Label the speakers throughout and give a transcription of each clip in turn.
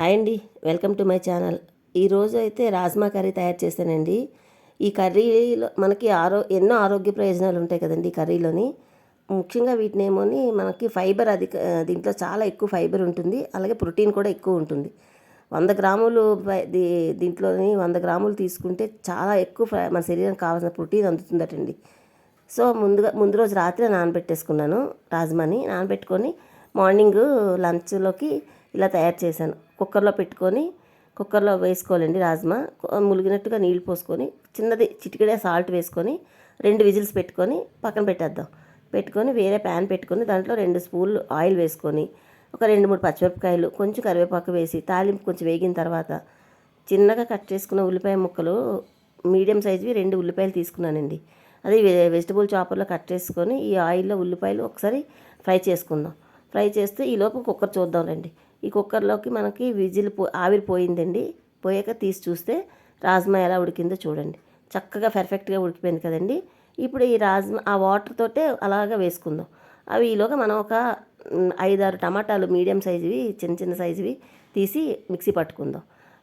Speaker 1: Hi అండి. Welcome to my channel. ఈరోజు అయితే రాజ్మా కర్రీ తయారు చేశానండి. ఈ కర్రీలో మనకి ఆరో ఎన్నో ఆరోగ్య ప్రయోజనాలు ఉంటాయి కదండి ఈ కర్రీలోని. ముఖ్యంగా వీటినేమోని మనకి ఫైబర్ అధిక దీంట్లో చాలా ఎక్కువ ఫైబర్ ఉంటుంది. అలాగే ప్రోటీన్ కూడా ఎక్కువ ఉంటుంది. వంద గ్రాములు దీంట్లోని వంద గ్రాములు తీసుకుంటే చాలా ఎక్కువ ఫై- మన శరీరానికి కావాల్సిన ప్రోటీన్ అందుతుందటండి. సో ముందుగా ముందు రోజు రాత్రి నానబెట్టేసుకున్నాను రాజ్మాని. నానబెట్టుకొని మార్నింగ్ లంచ్లోకి ఇలా తయారు చేశాను. కుక్కర్లో పెట్టుకొని కుక్కర్లో వేసుకోవాలండి రాజ్మా. ములిగినట్టుగా నీళ్ళు పోసుకొని చిన్నది చిటికడే సాల్ట్ వేసుకొని రెండు విజిల్స్ పెట్టుకొని పక్కన పెట్టేద్దాం. పెట్టుకొని వేరే ప్యాన్ పెట్టుకొని దాంట్లో రెండు స్పూన్లు ఆయిల్ వేసుకొని ఒక రెండు మూడు పచ్చిమిరపకాయలు కొంచెం కరివేపాకు వేసి తాలింపు కొంచెం వేగిన తర్వాత చిన్నగా కట్ చేసుకున్న ఉల్లిపాయ ముక్కలు మీడియం సైజువి రెండు ఉల్లిపాయలు తీసుకున్నానండి. అది వెజిటబుల్ చాపర్లో కట్ చేసుకొని ఈ ఆయిల్లో ఉల్లిపాయలు ఒకసారి ఫ్రై చేసుకుందాం. ఫ్రై చేస్తే ఈ లోపు కుక్కర్ చూద్దాం రండి. ఈ కుక్కర్లోకి మనకి విజిల్ పో ఆవిరి పోయిందండి. పోయాక తీసి చూస్తే రాజ్మా ఎలా ఉడికిందో చూడండి. చక్కగా పర్ఫెక్ట్గా ఉడికిపోయింది కదండి. ఇప్పుడు ఈ రాజ్మా ఆ వాటర్ తోటే అలాగా వేసుకుందాం. అవి ఈలోగా మనం ఒక ఐదారు టమాటాలు మీడియం సైజువి చిన్న చిన్న సైజువి తీసి మిక్సీ పట్టుకుందాం.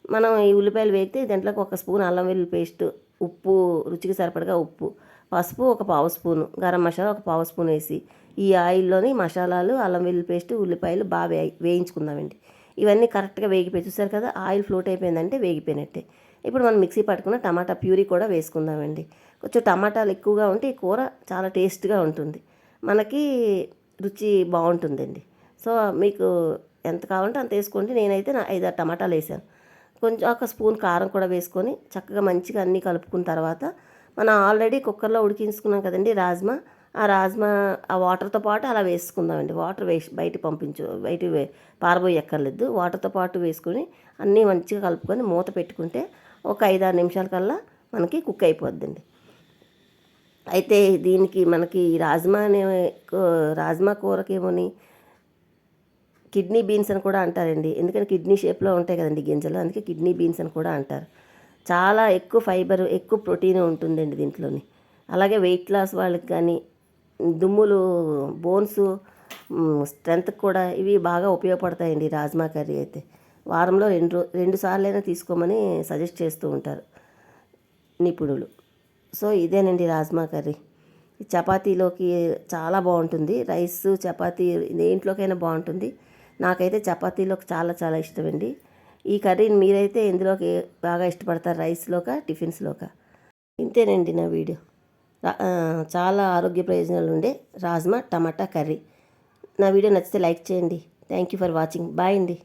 Speaker 1: మనం ఈ ఉల్లిపాయలు వేగితే దాంట్లోకి ఒక స్పూన్ అల్లం వెల్లుల్లి పేస్ట్ ఉప్పు రుచికి సరిపడగా ఉప్పు. పసుపు ఒక పావు స్పూను గరం మసాలా ఒక పావు స్పూన్ వేసి ఈ ఆయిల్లోని మసాలాలు అల్లం వెల్లుల్లి పేస్ట్ ఉల్లిపాయలు బాగా వేయించుకుందామండి. ఇవన్నీ కరెక్ట్గా వేగిపోయి చూసారు కదా ఆయిల్ ఫ్లోట్ అయిపోయిందంటే వేగిపోయినట్టే. ఇప్పుడు మనం మిక్సీ పట్టుకున్న టమాటా ప్యూరీ కూడా వేసుకుందామండి. కొంచెం టమాటాలు ఎక్కువగా ఉంటే ఈ కూర చాలా టేస్ట్గా ఉంటుంది. మనకి రుచి బాగుంటుందండి. సో మీకు ఎంత కావాలంటే అంత వేసుకోండి. నేనైతే నా ఐదారు టమాటాలు వేసాను. కొంచెం ఒక స్పూన్ కారం కూడా వేసుకొని చక్కగా మంచిగా అన్నీ కలుపుకున్న తర్వాత మనం ఆల్రెడీ కుక్కర్లో ఉడికించుకున్నాం కదండి రాజ్మా. ఆ రాజ్మా ఆ వాటర్తో పాటు అలా వేసుకుందామండి. వాటర్ వేసి బయట పంపించు బయట పారబోయక్కర్లేదు. వాటర్తో పాటు వేసుకొని అన్నీ మంచిగా కలుపుకొని మూత పెట్టుకుంటే ఒక ఐదు ఆరు నిమిషాల కల్లా మనకి కుక్ అయిపోద్దండి. అయితే దీనికి మనకి రాజ్మా అనే రాజ్మా కూరకేమోని కిడ్నీ బీన్స్ అని కూడా అంటారండి. ఎందుకంటే కిడ్నీ షేప్లో ఉంటాయి కదండి గింజలు అందుకే కిడ్నీ బీన్స్ అని కూడా అంటారు. చాలా ఎక్కువ ఫైబర్ ఎక్కువ ప్రోటీన్ ఉంటుందండి దీంట్లోని. అలాగే వెయిట్ లాస్ వాళ్ళకి కానీ దుమ్ములు బోన్స్ స్ట్రెంత్కి కూడా ఇవి బాగా ఉపయోగపడతాయండి రాజ్మా కర్రీ అయితే. వారంలో రెండు రెండు సార్లైనా తీసుకోమని సజెస్ట్ చేస్తూ ఉంటారు నిపుణులు. సో ఇదేనండి రాజ్మా కర్రీ. చపాతీలోకి చాలా బాగుంటుంది. రైస్ చపాతీ దేంట్లోకైనా బాగుంటుంది. నాకైతే చపాతీలోకి చాలా చాలా ఇష్టమండి. ఈ కర్రీని మీరైతే ఎందులోకి బాగా ఇష్టపడతారు రైస్లోక టిఫిన్స్లోక ఇంతేనండి నా వీడియో. చాలా ఆరోగ్య ప్రయోజనాలు ఉండే రాజ్మా టమాటా కర్రీ. నా వీడియో నచ్చితే లైక్ చేయండి. Thank you for watching. Bye అండి.